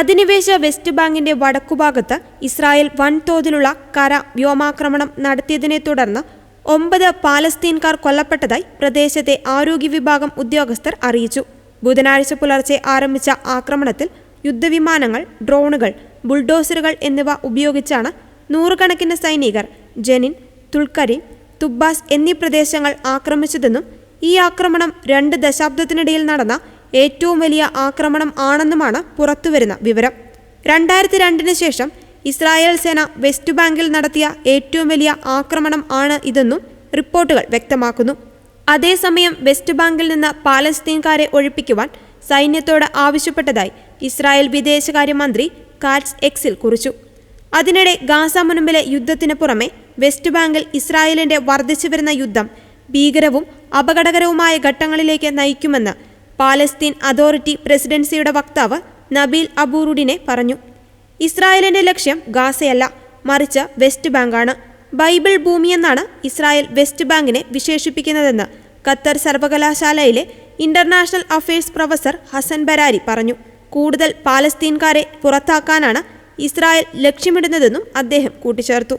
അധിനിവേശ വെസ്റ്റ് ബാങ്കിന്റെ വടക്കുഭാഗത്ത് ഇസ്രായേൽ വൻതോതിലുള്ള കര വ്യോമാക്രമണം നടത്തിയതിനെ തുടർന്ന് ഒമ്പത് പാലസ്തീൻകാർ കൊല്ലപ്പെട്ടതായി പ്രദേശത്തെ ആരോഗ്യ വിഭാഗം ഉദ്യോഗസ്ഥർ അറിയിച്ചു. ബുധനാഴ്ച പുലർച്ചെ ആരംഭിച്ച ആക്രമണത്തിൽ യുദ്ധവിമാനങ്ങൾ ഡ്രോണുകൾ ബുൾഡോസറുകൾ എന്നിവ ഉപയോഗിച്ചാണ് നൂറുകണക്കിന് സൈനികർ ജനിൻ തുൽക്കരി തുബ്ബാസ് എന്നീ പ്രദേശങ്ങൾ ആക്രമിച്ചതെന്നും ഈ ആക്രമണം രണ്ട് ദശാബ്ദത്തിനിടയിൽ നടന്ന ഏറ്റവും വലിയ ആക്രമണം ആണെന്നുമാണ് പുറത്തുവരുന്ന വിവരം. രണ്ടായിരത്തി രണ്ടിന് ശേഷം ഇസ്രായേൽ സേന വെസ്റ്റ് ബാങ്കിൽ നടത്തിയ ഏറ്റവും വലിയ ആക്രമണം ആണ് ഇതെന്നും റിപ്പോർട്ടുകൾ വ്യക്തമാക്കുന്നു. അതേസമയം വെസ്റ്റ് ബാങ്കിൽ നിന്ന് പാലസ്തീൻകാരെ ഒഴിപ്പിക്കുവാൻ സൈന്യത്തോട് ആവശ്യപ്പെട്ടതായി ഇസ്രായേൽ വിദേശകാര്യമന്ത്രി കാറ്റ്സ് എക്സിൽ കുറിച്ചു. അതിനിടെ ഗാസ മുൻപിലെ യുദ്ധത്തിന് പുറമെ വെസ്റ്റ് ബാങ്കിൽ ഇസ്രായേലിന്റെ വർദ്ധിച്ചു വരുന്ന യുദ്ധം ഭീകരവും അപകടകരവുമായ ഘട്ടങ്ങളിലേക്ക് നയിക്കുമെന്ന് പാലസ്തീൻ അതോറിറ്റി പ്രസിഡൻസിയുടെ വക്താവ് നബീൽ അബൂറുഡിനെ പറഞ്ഞു ഇസ്രായേലിന്റെ ലക്ഷ്യം ഗാസയല്ല മറിച്ച് വെസ്റ്റ് ബാങ്കാണ്. ബൈബിൾ ഭൂമിയെന്നാണ് ഇസ്രായേൽ വെസ്റ്റ് ബാങ്കിനെ വിശേഷിപ്പിക്കുന്നതെന്ന് ഖത്തർ സർവകലാശാലയിലെ international affairs professor Hassan Barari പറഞ്ഞു. കൂടുതൽ പാലസ്തീൻകാരെ പുറത്താക്കാനാണ് ഇസ്രായേൽ ലക്ഷ്യമിടുന്നതെന്നും അദ്ദേഹം കൂട്ടിച്ചേർത്തു.